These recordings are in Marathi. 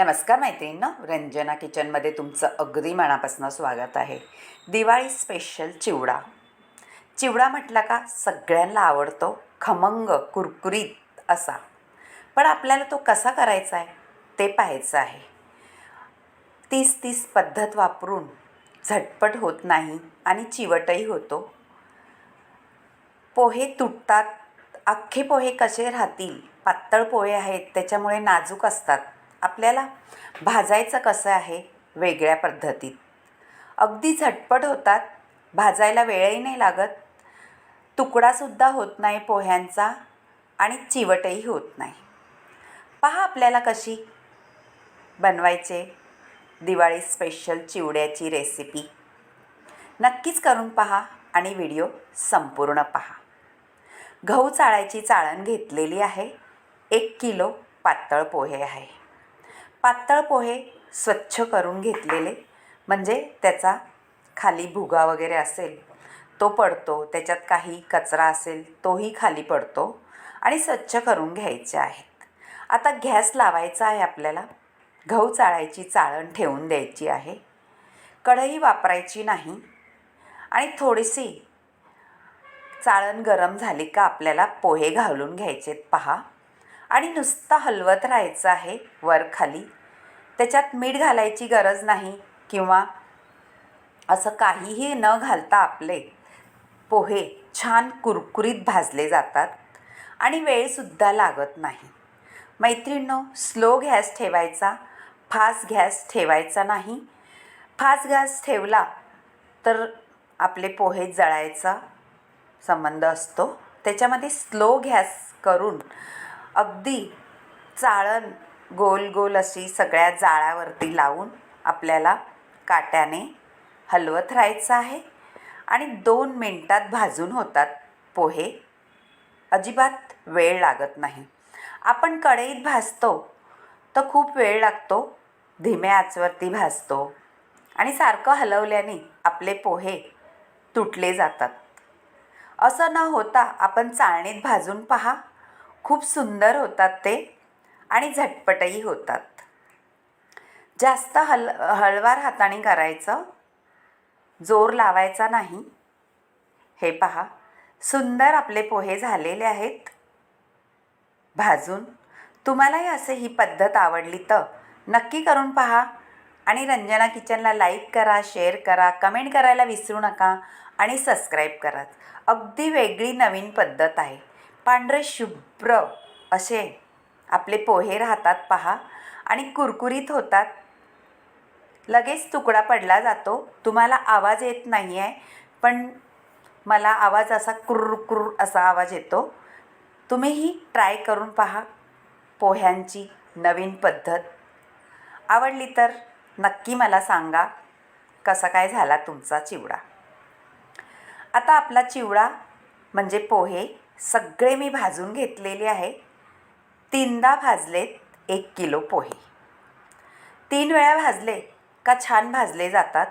नमस्कार मैत्रिणींनो रंजना किचनमध्ये तुमचं अगदी मनापासून स्वागत आहे. दिवाळी स्पेशल चिवडा. चिवडा म्हटला का सगळ्यांना आवडतो खमंग कुरकुरीत असा. पण आपल्याला तो कसा करायचा आहे? ते पाहायचं आहे. तीस तीस पद्धत वापरून झटपट होत नाही आणि चिवटही होतो. पोहे तुटतात. अख्खे पोहे कसे राहतील? पातळ पोहे आहेत त्याच्यामुळे नाजूक असतात. आपल्याला भाजायचं कसं आहे वेगळ्या पद्धतीत. अगदी झटपट होतात भाजायला वेळही नाही लागत तुकडासुद्धा होत नाही पोह्यांचा आणि चिवटही होत नाही. पहा आपल्याला कशी बनवायचे दिवाळी स्पेशल चिवड्याची रेसिपी नक्कीच करून पहा आणि व्हिडिओ संपूर्ण पहा. गहू चाळायची चाळण घेतलेली आहे एक किलो पातळ पोहे आहे. पातळ पोहे स्वच्छ करून घेतलेले. म्हणजे त्याचा खाली भुगा वगैरे असेल तो पडतो. त्याच्यात काही कचरा असेल तोही खाली पडतो आणि स्वच्छ करून घ्यायचे आहेत. आता गॅस लावायचा आहे आपल्याला. गहू चाळायची चाळण ठेवून द्यायची आहे. कढई वापरायची नाही. आणि थोडीशी चाळण गरम झाली का आपल्याला पोहे घालून घ्यायचेत. पहा. आणि नुसता हलवत राहायचं आहे वर खाली. त्याच्यात मीठ घालायची गरज नाही किंवा असं काहीही न घालता आपले पोहे छान कुरकुरीत भाजले जातात आणि वेळसुद्धा लागत नाही. मैत्रिणींनो स्लो गॅस ठेवायचा फास्ट गॅस ठेवायचा नाही. फास्ट गॅस ठेवला तर आपले पोहे जळायचा संबंध असतो. त्याच्यामध्ये स्लो गॅस करून अगदी चाळण गोल गोल अशी सगळ्या जाळ्यावरती लावून आपल्याला काट्याने हलवत राहायचं आहे. आणि दोन मिनटात भाजून होतात पोहे. अजिबात वेळ लागत नाही. आपण कढईत भाजतो तर खूप वेळ लागतो. धीम्या आचवरती भाजतो. आणि सारखं हलवल्याने आपले पोहे तुटले जातात. असं न होता आपण चाळणीत भाजून पहा. खूप सुंदर होतात ते आणि झटपटही होतात. जास्त हल हळवार हाताने करायचं जोर लावायचा नाही. हे पहा सुंदर आपले पोहे झालेले आहेत. भाजून तुम्हालाही असे ही पद्धत आवडली तर नक्की करून पहा आणि रंजना किचनला लाईक करा शेअर करा कमेंट करायला विसरू नका आणि सबस्क्राईब करा. अगदी वेगळी नवीन पद्धत आहे. पांढरे शुभ्र असे आपले पोहे राहतात पहा आणि कुरकुरीत होतात. लगेच तुकडा पडला जातो. तुम्हाला आवाज येत नाही आहे पण मला आवाज असा कुर्र कुर्र असा आवाज येतो. तुम्हीही ट्राय करून पहा पोह्यांची नवीन पद्धत. आवडली तर नक्की मला सांगा कसा काय झाला तुमचा चिवडा. आता आपला चिवडा म्हणजे पोहे सगळे मी भाजून घेतलेले आहे. तीनदा भाजलेत एक किलो पोहे. तीन वेळा भाजले का छान भाजले जातात.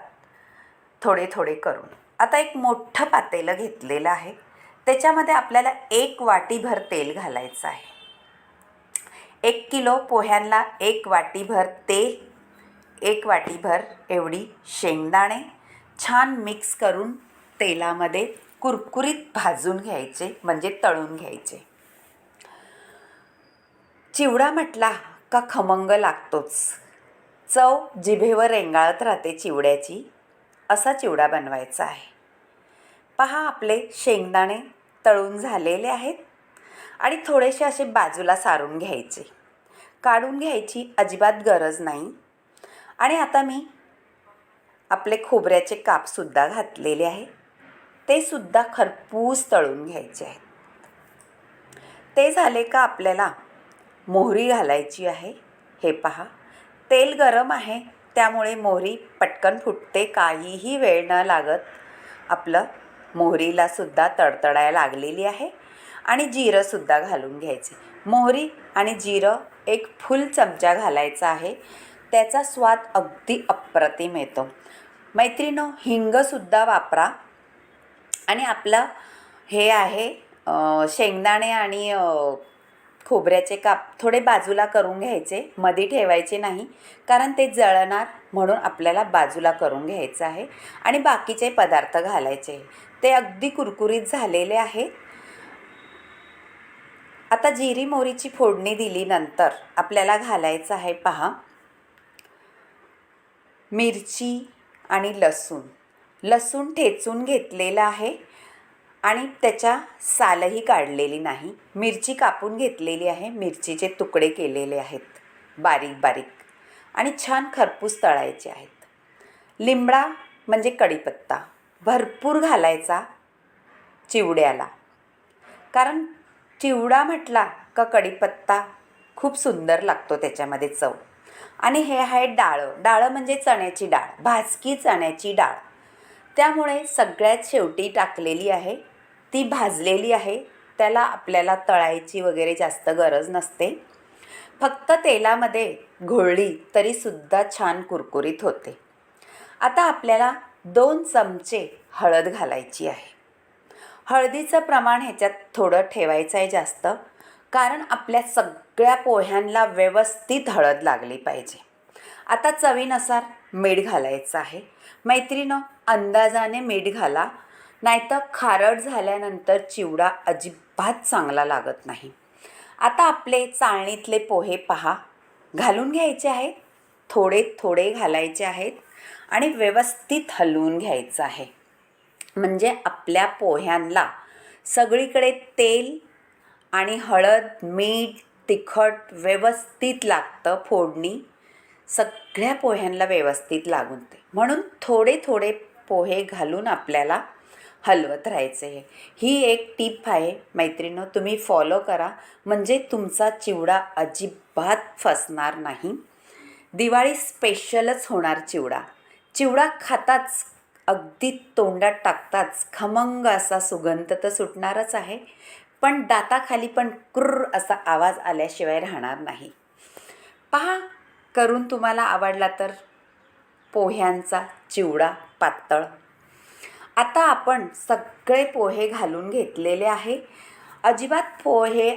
थोडे थोडे करून. आता एक मोठं पातेलं घेतलेलं आहे. त्याच्यामध्ये आपल्याला एक वाटीभर तेल घालायचं आहे. एक किलो पोह्यांना एक वाटीभर तेल एक वाटीभर एवढी शेंगदाणे. छान मिक्स करून तेलामध्ये कुरकुरीत भाजून घ्यायचे म्हणजे तळून घ्यायचे. चिवडा म्हटला का खमंग लागतोच. चव जिभेवर रेंगाळत राहते चिवड्याची असा चिवडा बनवायचा आहे. पहा आपले शेंगदाणे तळून झालेले आहेत आणि थोडेसे असे बाजूला सारून घ्यायचे. काढून घ्यायची अजिबात गरज नाही. आणि आता मी आपले खोबऱ्याचे कापसुद्धा घातलेले आहे ते सुद्धा खरपूस तळून घ्यायचे आहेत. ते झाले का आपल्याला मोहरी घालायची आहे? हे पहा. तेल गरम आहे त्यामुळे मोहरी पटकन फुटते काहीही वेळ न लागत आपलं मोहरीलासुद्धा तडतडायला लागलेली आहे आणि जिरंसुद्धा घालून घ्यायचे. मोहरी आणि जिरं एक फुल चमचा घालायचा आहे. त्याचा स्वाद अगदी अप्रतिम येतो. मैत्रिणो हिंगसुद्धा वापरा. आणि आपलं हे आहे शेंगदाणे आणि खोबऱ्याचे काप थोडे बाजूला करून घ्यायचे मध्ये ठेवायचे नाही कारण ते जळणार म्हणून आपल्याला बाजूला करून घ्यायचं आहे आणि बाकीचे पदार्थ घालायचे. ते अगदी कुरकुरीत झालेले आहे आता जिरी मोहरीची फोडणी दिलीनंतर आपल्याला घालायचं आहे पहा. मिरची आणि लसूण. लसूण ठेचून घेतलेलं आहे आणि त्याच्या सालही काढलेली नाही. मिरची कापून घेतलेली आहे. मिरचीचे तुकडे केलेले आहेत. बारीक बारीक. आणि छान खरपूस तळायचे आहेत. लिंबडा म्हणजे कढीपत्ता. भरपूर घालायचा चिवड्याला. कारण चिवडा म्हटला का कढीपत्ता खूप सुंदर लागतो त्याच्यामध्ये चव. आणि हे आहे डाळं. डाळं म्हणजे चण्याची डाळ. भाजकी चण्याची डाळ. त्यामुळे सगळ्यात शेवटी टाकलेली आहे. ती भाजलेली आहे. त्याला आपल्याला तळायची वगैरे जास्त गरज नसते. फक्त तेलामध्ये घोळली तरीसुद्धा छान कुरकुरीत होते. आता आपल्याला दोन चमचे हळद घालायची आहे. हळदीचं प्रमाण ह्याच्यात थोडं ठेवायचं आहे जास्त कारण आपल्या सगळ्या पोह्यांना व्यवस्थित हळद लागली पाहिजे. आता चवीनुसार मीठ घालायचं आहे. मैत्रिणं अंदाजाने मीठ घाला. नाहीतर खारट झाल्यानंतर चिवडा अजिबात चांगला लागत नाही. आता आपले चाळणीतले पोहे पहा. घालून घ्यायचे आहेत. थोडे थोडे घालायचे आहेत आणि व्यवस्थित हलवून घ्यायचं आहे. म्हणजे आपल्या पोह्यांना सगळीकडे तेल आणि हळद मीठ तिखट व्यवस्थित लागतं फोडणी. सगळ्या पोह्यांना व्यवस्थित लागून ते. म्हणून थोडे थोडे पोहे घालून आपल्याला हलवत राहायचे आहे ही एक टीप आहे मैत्रिणं तुम्ही फॉलो करा. म्हणजे तुमचा चिवडा अजिबात फसणार नाही. दिवाळी स्पेशलच होणार चिवडा. चिवडा खाताच अगदी तोंडात टाकताच खमंग असा सुगंध तर सुटणारच आहे. पण दाताखाली पण क्रुर असा आवाज आल्याशिवाय राहणार नाही. पहा करून तुम्हाला आवडला तर पोह्यांचा चिवडा पातळ. आता आपण सगळे पोहे घालून घेतलेले आहे. अजिबात पोहे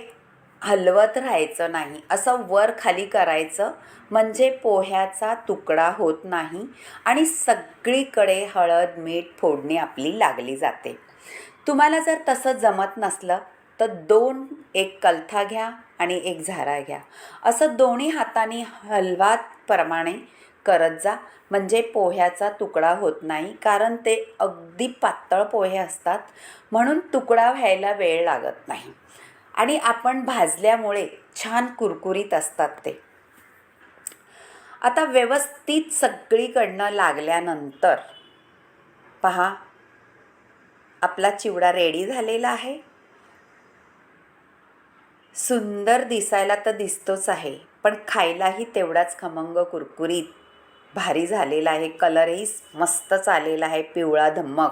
हलवत राहायचं नाही. असं वर खाली करायचं म्हणजे पोह्याचा तुकडा होत नाही आणि सगळीकडे हळद मीठ फोडणी आपली लागली जाते. तुम्हाला जर तसं जमत नसलं तर दोन एक कलथा घ्या. आणि एक झारा घ्या. असं दोन्ही हाताने हलवाप्रमाणे करत जा. म्हणजे पोह्याचा तुकडा होत नाही कारण ते अगदी पातळ पोहे असतात म्हणून तुकडा व्हायला वेळ लागत नाही. आणि आपण भाजल्यामुळे छान कुरकुरीत असतात ते. आता व्यवस्थित सगळीकडनं लागल्यानंतर पहा आपला चिवडा रेडी झालेला आहे. सुंदर दिसायला तर दिसतोच आहे पण खायलाही तेवढाच खमंग कुरकुरीत. भारी झालेला आहे कलरही मस्तच आलेला आहे पिवळा धम्मक.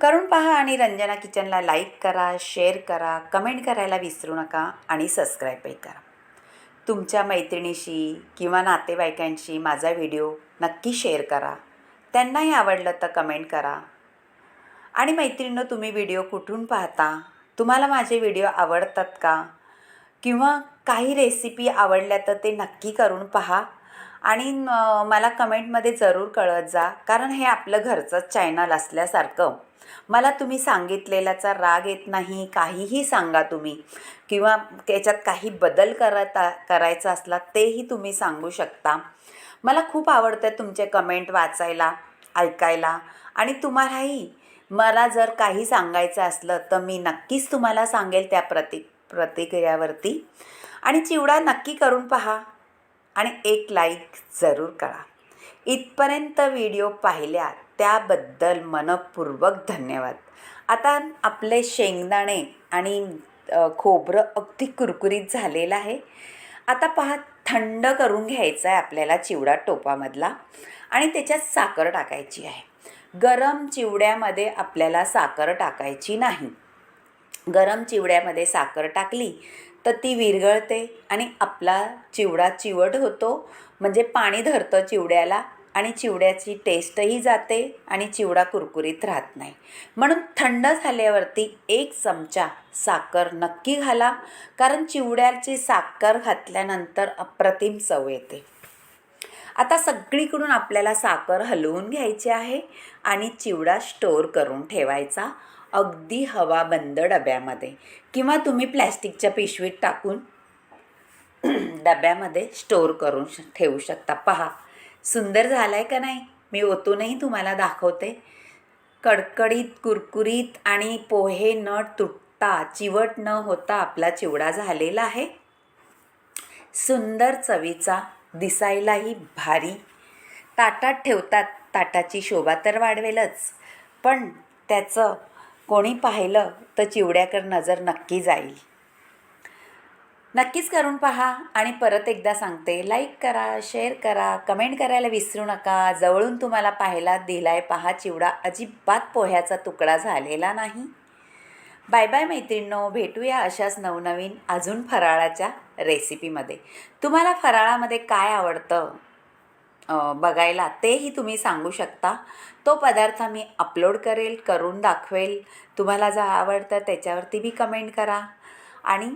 करून पहा आणि रंजना किचनला लाईक करा शेअर करा कमेंट करायला विसरू नका आणि सबस्क्राईबही करा. तुमच्या मैत्रिणीशी किंवा नातेवाईकांशी माझा व्हिडिओ नक्की शेअर करा. त्यांनाही आवडलं तर कमेंट करा. आणि मैत्रिणीनं तुम्ही व्हिडिओ कुठून पाहता? तुम्हाला माझे व्हिडिओ आवडतात का? किंवा काही रेसिपी आवडल्या तर ते नक्की करून पहा. आणि मला कमेंटमध्ये जरूर कळत जा कारण हे आपलं घरचंच चॅनल असल्यासारखं. मला तुम्ही सांगितलेल्याचा राग येत नाही काहीही सांगा तुम्ही. किंवा त्याच्यात काही बदल करता करायचा असला तेही तुम्ही सांगू शकता. मला खूप आवडतं तुमचे कमेंट वाचायला ऐकायला. आणि तुम्हालाही मला जर काही सांगायचं असलं तर मी नक्कीच तुम्हाला सांगेल त्या प्रति प्रतिक्रियावरती. आणि चिवडा नक्की करून पहा आणि एक लाईक जरूर करा. इथपर्यंत व्हिडिओ पाहिल्या त्याबद्दल मनपूर्वक धन्यवाद. आता आपले शेंगदाणे आणि खोबरं अगदी कुरकुरीत झालेलं आहे. आता पहा थंड करून घ्यायचं आहे आपल्याला चिवडा टोपामधला आणि त्याच्यात साखर टाकायची आहे. गरम चिवड्यामध्ये आपल्याला साखर टाकायची नाही. गरम चिवड्यामध्ये साखर टाकली तर ती विरघळते आणि आपला चिवडा चिवट होतो. म्हणजे पाणी धरतं चिवड्याला आणि चिवड्याची टेस्टही जाते आणि चिवडा कुरकुरीत राहत नाही. म्हणून थंड झाल्यावरती एक चमचा साखर नक्की घाला कारण चिवड्याची साखर घातल्यानंतर अप्रतिम चव येते. आता सगळीकडून आपल्याला साखर हलवून घ्यायची आहे आणि चिवडा स्टोअर करून ठेवायचा अगदी हवा बंद डब्यामध्ये. किंवा तुम्ही प्लॅस्टिकच्या पिशवीत टाकून डब्यामध्ये स्टोअर करून श- ठेवू शकता. पहा सुंदर झाला आहे का नाही? मी ओतूनही तुम्हाला दाखवते. कडकडीत कुरकुरीत आणि पोहे न तुटता चिवट न होता आपला चिवडा झालेला आहे. सुंदर चवीचा दिसायलाही भारी. ताटात ठेवतात ताटाची शोभा तर वाढवेलच. पण त्याचं कोणी पाहिलं तर चिवड्याकर नजर नक्की जाईल. नक्कीच करून पहा आणि परत एकदा सांगते. लाईक करा शेअर करा कमेंट करायला विसरू नका. जवळून तुम्हाला पाहायला दिलाय पहा चिवडा. अजिबात पोह्याचा तुकडा झालेला नाही. बाय बाय मैत्रिणींनो. भेटूया अशाच नवनवीन अजून फराळाच्या रेसिपीमध्ये. तुम्हाला फराळामध्ये काय आवडतं? बघायला तेही तुम्ही सांगू शकता. तो पदार्थ मी अपलोड करेल करून दाखवेल. तुम्हाला जर आवडतं त्याच्यावरती बी कमेंट करा. आणि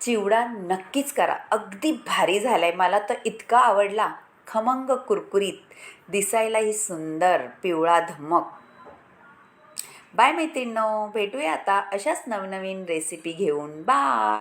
चिवडा नक्कीच करा. अगदी भारी झाला आहे मला तर इतका आवडला. खमंग कुरकुरीत. दिसायलाही सुंदर पिवळा धमक. बाय मैत्रिणींनो. भेटूया आता अशाच नवनवीन रेसिपी घेऊन. बाय!